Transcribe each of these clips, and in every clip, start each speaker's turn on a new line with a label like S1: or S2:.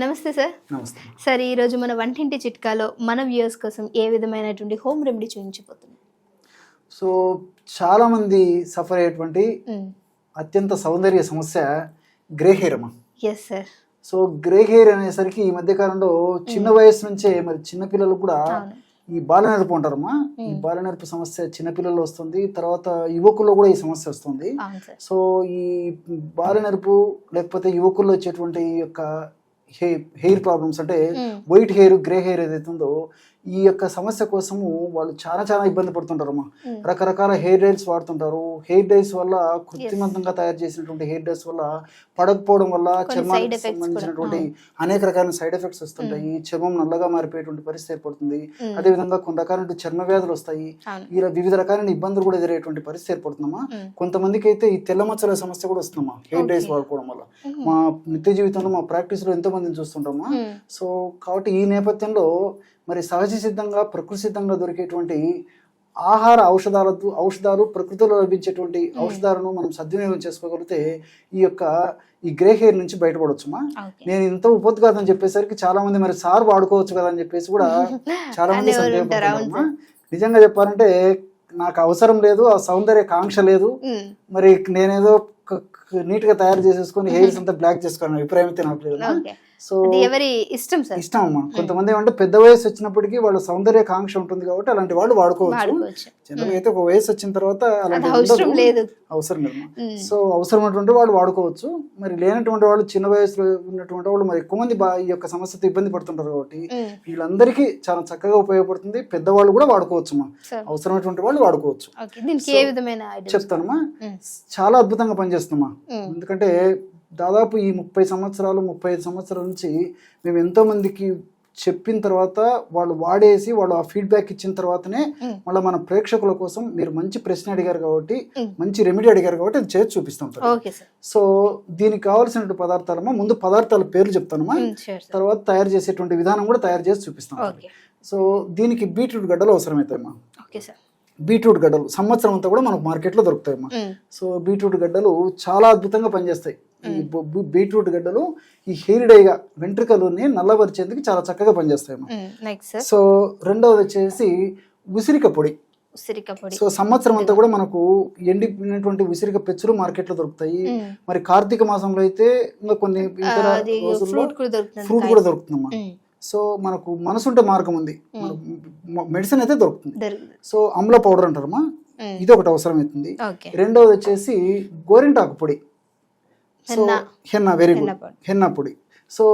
S1: నమస్తే సార్.
S2: నమస్తే.
S1: సార్ ఈరోజు మన వంటింటి చిట్కాలో మన వ్యూయర్స్ కోసం ఏ విధమైనటువంటి హోమ్ రెమెడీ చూపించబోతున్నాం?
S2: సో చాలామంది సఫర్ అయ్యేటువంటి అత్యంత సౌందర్య సమస్య గ్రే హెయిర్ అమ్మా.
S1: Yes sir
S2: so grey hair అనేసరికి ఈ మధ్య కాలంలో చిన్న వయసు నుంచే మరి చిన్న పిల్లలు కూడా ఈ బాలనెరుపు అంటారమ్మా. ఈ బాలనెరుపు సమస్య చిన్నపిల్లల్లో వస్తుంది తర్వాత యువకుల్లో కూడా ఈ సమస్య వస్తుంది. సో ఈ బాలనెరుపు లేకపోతే యువకుల్లో వచ్చేటువంటి ఈ యొక్క హెయిర్ హెయిర్ ప్రాబ్లమ్స్ అంటే. వైట్ హెయిర్ గ్రే హెయిర్ ఏదైతే ఉందో ఈ యొక్క సమస్య కోసము వాళ్ళు చాలా చాలా ఇబ్బంది పడుతుంటారమ్మా.
S1: మ్మ్.
S2: రకరకాల హెయిర్ డైల్స్ వాడుతుంటారు. హెయిర్ డైల్స్ వల్ల కృత్రిమంతంగా తయారు చేసినటువంటి హెయిర్ డైల్స్ వల్ల పడకపోవడం వల్ల చర్మానికి సంబంధించినటువంటి అనేక రకాల సైడ్ ఎఫెక్ట్స్ వస్తుంటాయి. చర్మం నల్లగా మారిపోయేటువంటి పరిస్థితి ఏర్పడుతుంది. అదేవిధంగా కొన్ని రకాల చర్మ వ్యాధులు వస్తాయి. ఇలా వివిధ రకాలైన ఇబ్బందులు కూడా ఎదురయ్యేటువంటి పరిస్థితి ఏర్పడుతుందమ్మా.
S1: మ్మ్.
S2: కొంతమందికి అయితే ఈ తెల్ల మచ్చల సమస్య కూడా వస్తుందమ్మా హెయిర్
S1: Okay.
S2: వాడుకోవడం వల్ల. మా నిత్య జీవితంలో మా ప్రాక్టీస్లో ఎంతో మందిని చూస్తుంటామా. సో కాబట్టి ఈ నేపథ్యంలో మరి సహజ సిద్ధంగా ప్రకృతి సిద్ధంగా దొరికేటువంటి ఆహార ఔషధాలతో ఔషధాలు ప్రకృతిలో లభించేటువంటి ఔషధాలను మనం సద్వినియోగం చేసుకోగలిగితే ఈ యొక్క ఈ గ్రే హెయిర్ నుంచి బయటపడవచ్చుమా నేను ఇంత ఉపద్ఘాతం చెప్పేసరికి చాలా మంది మరి సార్ వాడుకోవచ్చు కదా అని చెప్పేసి కూడా చాలా మంది. నిజంగా చెప్పాలంటే నాకు అవసరం లేదు ఆ సౌందర్య కాంక్ష లేదు.
S1: మ్మ్.
S2: మరి నేనేదో నీట్గా తయారు చేసేసుకొని హెయిర్స్ అంతా బ్లాక్ చేసుకోవాలని అభిప్రాయం అయితే నాకు లేదు సో
S1: ఎవరి ఇష్టం సార్?
S2: ఇష్టం అమ్మా. కొంతమంది ఏమంటే పెద్ద వయసు వచ్చినప్పటికీ వాళ్ళ సౌందర్య కాంక్ష ఉంటుంది కాబట్టి అలాంటి వాళ్ళు వాడుకోవచ్చు. జనరల్గా అయితే ఒక వయసు వచ్చిన తర్వాత అలాంటి
S1: అవసరం లేదు.
S2: అవసరం లేదు. సో అవసరమైనటువంటి వాళ్ళు వాడుకోవచ్చు. మరి లేనటువంటి వాళ్ళు చిన్న వయసులో ఉన్నటువంటి వాళ్ళు మరి ఎక్కువ మంది ఈ యొక్క సమస్యతో ఇబ్బంది పడుతుంటారు కాబట్టి. వీళ్ళందరికీ చాలా చక్కగా ఉపయోగపడుతుంది. పెద్దవాళ్ళు కూడా వాడుకోవచ్చు అమ్మా.
S1: సార్.
S2: అవసరమైనటువంటి వాళ్ళు వాడుకోవచ్చు. చెప్తానమ్మా
S1: మ్మ్.
S2: చాలా అద్భుతంగా పనిచేస్తుందమ్మా
S1: మ్మ్.
S2: ఎందుకంటే దాదాపు ఈ ముప్పై సంవత్సరాలు ముప్పై ఐదు సంవత్సరాల నుంచి మేము ఎంతో మందికి చెప్పిన తర్వాత వాళ్ళు వాడేసి వాళ్ళు ఆ ఫీడ్బ్యాక్ ఇచ్చిన తర్వాతనే. మళ్ళీ మన ప్రేక్షకుల కోసం మీరు మంచి ప్రశ్న అడిగారు కాబట్టి. మంచి రెమెడీ అడిగారు కాబట్టి అది చేసి చూపిస్తాం సో దీనికి కావాల్సిన పదార్థాలమ్మా ముందు పదార్థాల పేర్లు చెప్తానమ్మా. తర్వాత తయారు చేసేటువంటి విధానం కూడా తయారు చేసి చూపిస్తాం సో దీనికి బీట్రూట్ గడ్డలు అవసరమవుతాయమ్మా బీట్రూట్ గడ్డలు సంవత్సరం అంతా కూడా మనకు మార్కెట్లో దొరుకుతాయమ్మా.
S1: మ్మ్.
S2: సో బీట్రూట్ గడ్డలు చాలా అద్భుతంగా పనిచేస్తాయి. ఈ బీట్రూట్ గడ్డలు ఈ హెయిర్ డైగా వెంట్రుకలని నల్లబరిచేందుకు చాలా చక్కగా పనిచేస్తాయి సో రెండవది వచ్చేసి ఉసిరిక పొడి.
S1: ఉసిరిక పొడి.
S2: సో సంవత్సరం అంతా కూడా మనకు ఎండిపోయినటువంటి ఉసిరిక పెచ్చులు మార్కెట్లో దొరుకుతాయి.
S1: మ్మ్.
S2: మరి కార్తీక మాసంలో అయితే ఇంకా కొన్ని ఇతర
S1: ఫ్రూట్ కూడా
S2: దొరుకుతుందమ్మా.
S1: మ్మ్.
S2: సో మనకు మనసుంటే మార్గం ఉంది. మెడిసిన్ అయితే దొరుకుతుంది. సో అమ్ల పౌడర్ అంటారమ్మా.
S1: మ్మ్.
S2: ఇది ఒకటి అవసరం అవుతుంది రెండవది వచ్చేసి గోరింటాకు పొడి.
S1: హెన్నా.
S2: Very good. హెన్నా పొడి సో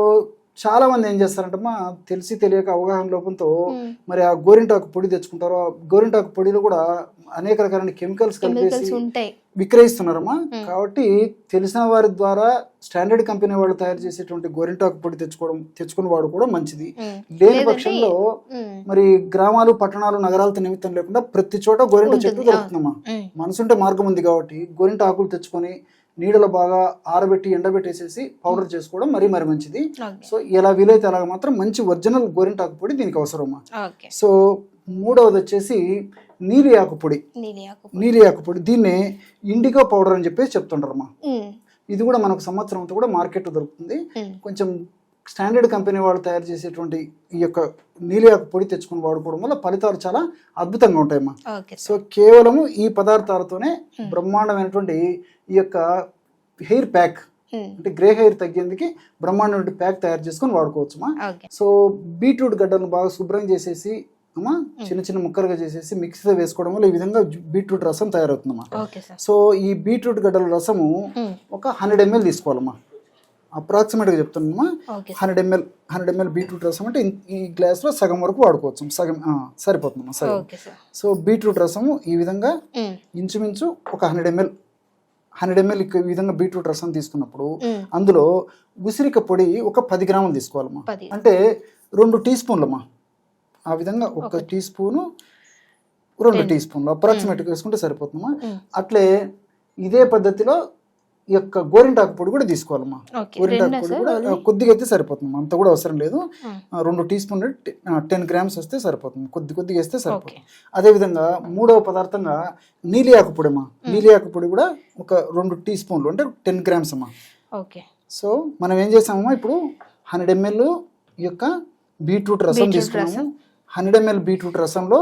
S2: చాలా మంది ఏం చేస్తారంటే మా తెలిసి తెలియక అవగాహన లోపంతో. మరి ఆ గోరింటాకు పొడి తెచ్చుకుంటారు ఆ గోరింటాకు పొడిలో కూడా అనేక రకాలైన కెమికల్స్ కలిపేసి విక్రయిస్తున్నారమ్మా కాబట్టి తెలిసిన వారి ద్వారా స్టాండర్డ్ కంపెనీ వాళ్ళు తయారు చేసేటువంటి గోరింటాకు పొడి తెచ్చుకోవడం తెచ్చుకుని వాడు కూడా మంచిది. లేని పక్షంలో. మరి గ్రామాలు పట్టణాలు నగరాలతో నిమిత్తం లేకుండా ప్రతి చోట గోరింట చెట్టు
S1: ఉంటుంది,
S2: దొరుకుతుందమ్మా
S1: మ్మ్.
S2: మనసుంటే మార్గం ఉంది కాబట్టి గోరింట ఆకులు తెచ్చుకొని నీడలో బాగా ఆరబెట్టి ఎండబెట్టేసేసి పౌడర్ చేసుకోవడం మరీ మరి మంచిది. సో ఎలా వీలైతే అలాగ మాత్రం మంచి ఒరిజినల్ గోరింటాకు పొడి దీనికి అవసరమా?
S1: ఓకే
S2: సో మూడవది వచ్చేసి నీలి ఆకు పొడి.
S1: నీలి ఆకు
S2: నీలి ఆకు పొడి. దీన్నే ఇండిగో పౌడర్ అని చెప్పేసి చెప్తుంటారమ్మా.
S1: మ్మ్.
S2: ఇది కూడా మనకు సంవత్సరం అంతా కూడా మార్కెట్లో దొరుకుతుంది.
S1: మ్మ్.
S2: కొంచెం స్టాండర్డ్ కంపెనీ వాళ్ళు తయారు చేసేటువంటి ఈ యొక్క నీలి ఆకు పొడి తెచ్చుకొని వాడుకోవడం వల్ల ఫలితాలు చాలా అద్భుతంగా ఉంటాయమ్మా. సో కేవలము ఈ పదార్థాలతోనే బ్రహ్మాండమైనటువంటి ఈ యొక్క హెయిర్ ప్యాక్. అంటే గ్రే హెయిర్ తగ్గేందుకు బ్రహ్మాండమైన ప్యాక్ తయారు చేసుకొని వాడుకోవచ్చుమా? సో బీట్రూట్ గడ్డలను బాగా శుభ్రం చేసేసి అమ్మా చిన్న చిన్న ముక్కలుగా చేసేసి మిక్సీలో వేసుకోవడం వల్ల ఈ విధంగా బీట్రూట్ రసం తయారవుతుందమ్మా. సో ఈ బీట్రూట్ గడ్డల రసము. ఒక హండ్రెడ్ ఎంఎల్ తీసుకోవాలమ్మా. అప్రాక్సిమేట్గా చెప్తున్నామా?
S1: Sir
S2: hundred ML hundred ML beetroot రసం అంటే ఈ గ్లాస్లో సగం వరకు వాడుకోవచ్చు. సగం సరిపోతుందమ్మా సగం సో బీట్రూట్ రసము ఈ విధంగా. ఇంచుమించు ఒక హండ్రెడ్ ఎంఎల్ హండ్రెడ్ ఎంఎల్ ఈ విధంగా బీట్రూట్ రసం తీసుకున్నప్పుడు. అందులో ఉసిరిక పొడి ఒక పది గ్రాములు తీసుకోవాలమ్మా. అంటే రెండు టీ స్పూన్లమ్మా. ఆ విధంగా ఒక టీ స్పూను రెండు. టీ స్పూన్లు అప్రాక్సిమేట్గా వేసుకుంటే సరిపోతుందమ్మా.
S1: మ్మ్.
S2: అట్లే ఇదే పద్ధతిలో ఈ యొక్క గోరింటాకు పొడి కూడా తీసుకోవాలమ్మా. గోరింటాకు పొడి కూడా కొద్దిగా అయితే సరిపోతుంది అంత కూడా అవసరం లేదు. రెండు టీ స్పూన్ టెన్ గ్రామ్స్ వస్తే సరిపోతుంది. కొద్ది కొద్దిగా వేస్తే సరిపోతుంది. అదేవిధంగా మూడవ పదార్థంగా నీలి ఆకు పొడి అమ్మా నీలి ఆకు పొడి కూడా ఒక రెండు టీ స్పూన్లు అంటే టెన్ గ్రామ్స్ అమ్మా.
S1: ఓకే.
S2: సో మనం ఏం చేసామమ్మా ఇప్పుడు హండ్రెడ్ ఎంఎల్ ఈ యొక్క బీట్రూట్ రసం తీసుకున్నాము. హండ్రెడ్ ఎంఎల్ బీట్రూట్ రసంలో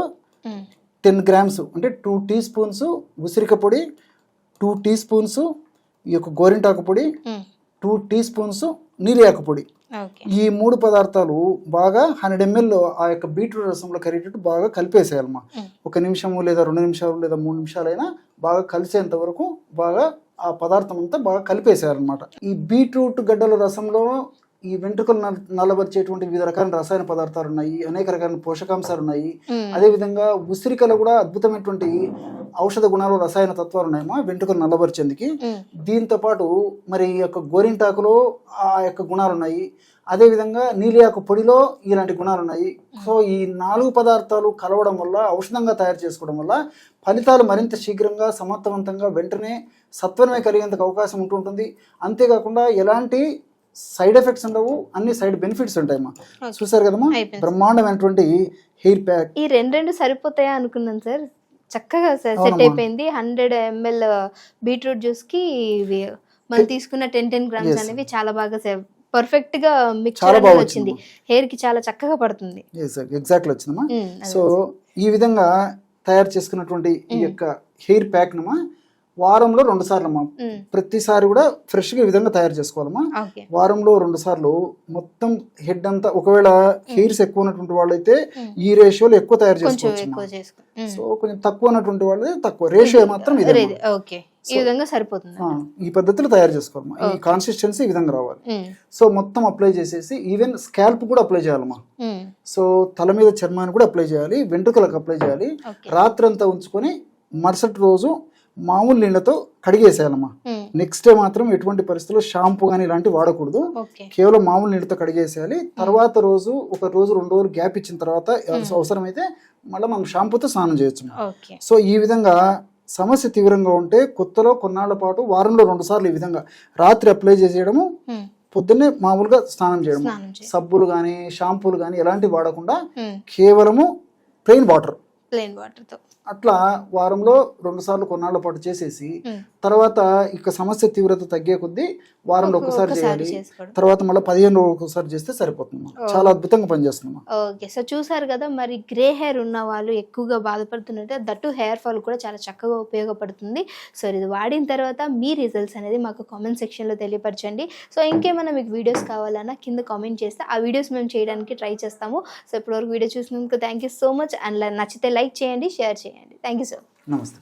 S2: టెన్ గ్రామ్స్ అంటే టూ టీ స్పూన్స్ ఉసిరిక పొడి టూ టీ స్పూన్స్ ఈ యొక్క గోరింటాకు పొడి టూ టీ స్పూన్స్ నీలియాకు పొడి. ఈ మూడు పదార్థాలు బాగా హండ్రెడ్ ఎంఎల్ ఆ యొక్క బీట్రూట్ రసంలో కరిగేటట్టు బాగా కలిపేసేయాలమ్మా. ఒక నిమిషము లేదా రెండు నిమిషాలు లేదా మూడు నిమిషాలైనా బాగా కలిసేంత వరకు బాగా ఆ పదార్థం అంతా బాగా కలిపేసేయాలన్నమాట. ఈ బీట్రూట్ గడ్డల రసంలో ఈ వెంట్రుకలు నల్- నల్లబరిచేటువంటి వివిధ రకాల రసాయన పదార్థాలు ఉన్నాయి అనేక రకాల పోషకాంశాలు ఉన్నాయి
S1: ఉమ్,
S2: అదేవిధంగా ఉసిరికలో కూడా అద్భుతమైనటువంటి ఔషధ గుణాలు రసాయన తత్వాలు ఉన్నాయమ్మా వెంట్రుకలు నల్లబరిచేందుకు. దీంతో పాటు మరి ఈ యొక్క గోరింటాకులో ఆ యొక్క గుణాలు ఉన్నాయి అదేవిధంగా నీలియాకు పొడిలో ఇలాంటి గుణాలు ఉన్నాయి సో ఈ నాలుగు పదార్థాలు కలవడం వల్ల ఔషధంగా తయారు చేసుకోవడం వల్ల ఫలితాలు మరింత శీఘ్రంగా సమర్థవంతంగా వెంటనే సత్వరమే కలిగేందుకు అవకాశం ఉంటుంటుంది. అంతేకాకుండా ఎలాంటి సైడ్ ఎఫెక్ట్స్ ఉండవు అన్ని సైడ్ బెనిఫిట్స్ ఉంటాయమ్మా
S1: Okay.
S2: చూసారు కదమ్మా. బ్రహ్మాండమైనటువంటి హెయిర్ ప్యాక్
S1: ఈ రెండు రెండు సరిపోతాయా అనుకున్నాను సార్ చక్కగా సెట్. అయిపోయింది హండ్రెడ్ ఎంఎల్ బీట్రూట్ జ్యూస్కి ఇవి మనం తీసుకున్న టెన్ టెన్ గ్రామ్స్. అనేవి చాలా బాగా పర్ఫెక్ట్గా మిక్చర్ వచ్చింది. హెయిర్కి చాలా చక్కగా పడుతుంది
S2: ఎగ్జాక్ట్లీ వచ్చిందమ్మా. సో ఈ విధంగా తయారు చేసుకున్నటువంటి ఈ యొక్క హెయిర్ ప్యాక్ నమ్మా వారంలో రెండు సార్లు అమ్మా. ప్రతిసారి కూడా ఫ్రెష్గా ఈ విధంగా తయారు చేసుకోవాలమ్మా. వారంలో రెండు సార్లు మొత్తం హెడ్ అంతా ఒకవేళ హెయిర్స్ ఎక్కువ ఉన్నటువంటి వాళ్ళైతే
S1: ఉమ్.
S2: ఈ రేషియోలో ఎక్కువ తయారు చేసుకోవచ్చు. సో కొంచెం తక్కువ ఉన్నటువంటి వాళ్ళు తక్కువ. రేషియో మాత్రం ఇదే
S1: ఈ విధంగా సరిపోతుంది
S2: ఈ పద్ధతిలో తయారు చేసుకోవాలమ్మా. ఈ కాన్సిస్టెన్సీ ఈ విధంగా రావాలి. సో మొత్తం అప్లై చేసేసి ఈవెన్ స్కాల్ప్ కూడా అప్లై చేయాలమ్మా. సో తల మీద చర్మాన్ని కూడా అప్లై చేయాలి వెంట్రుకలకు అప్లై చేయాలి. రాత్రంతా ఉంచుకొని మరుసటి రోజు మామూలు నీళ్ళతో కడిగేసేయాలమ్మా. నెక్స్ట్ డే మాత్రం ఎటువంటి పరిస్థితుల్లో షాంపూ కానీ ఇలాంటివి వాడకూడదు. కేవలం మామూలు నీళ్ళతో కడిగేసేయాలి. తర్వాత రోజు ఒక రోజు రెండు రోజులు గ్యాప్ ఇచ్చిన తర్వాత అవసరమైతే మళ్ళీ మనం షాంపూతో స్నానం చేయొచ్చు. సో ఈ విధంగా సమస్య తీవ్రంగా ఉంటే కొత్తలో కొన్నాళ్ళ పాటు వారంలో రెండు సార్లు ఈ విధంగా రాత్రి అప్లై చేసేయడము పొద్దున్నే మామూలుగా స్నానం చేయడం
S1: స్నానం చేయి.
S2: సబ్బులు కానీ షాంపూలు కానీ ఎలాంటివి వాడకుండా కేవలము ప్లెయిన్ వాటర్.
S1: ప్లెయిన్ వాటర్తో
S2: అట్లా వారంలో రెండు సార్లు కొన్నాళ్ళ పాటు చేసేసి తర్వాత ఇక సమస్య తీవ్రత తగ్గే కొద్దీ వారంలో
S1: ఒక-
S2: ఒకసారి చేయాలి. తర్వాత మళ్ళీ పదిహేను రోజులకు ఒకసారి చేస్తే సరిపోతుంది చాలా అద్భుతంగా పనిచేస్తుంది
S1: ఓకే. సో చూసారు కదా మరి గ్రే హెయిర్ ఉన్న వాళ్ళు ఎక్కువగా బాధపడుతున్నట్టే దట్టు హెయిర్ ఫాల్ కూడా చాలా చక్కగా ఉపయోగపడుతుంది. సో ఇది వాడిన తర్వాత మీ రిజల్ట్స్ అనేది మాకు కామెంట్ సెక్షన్లో తెలియపరచండి. సో ఇంకేమైనా మీకు వీడియోస్ కావాలన్నా కింద కామెంట్ చేస్తే ఆ వీడియోస్ మేము చేయడానికి ట్రై చేస్తాము. సో ఇప్పటివరకు వీడియో చూసినందుకు thank you so much. And నచ్చితే లైక్ చేయండి షేర్ చేయండి. థ్యాంక్ యూ సార్
S2: నమస్తే.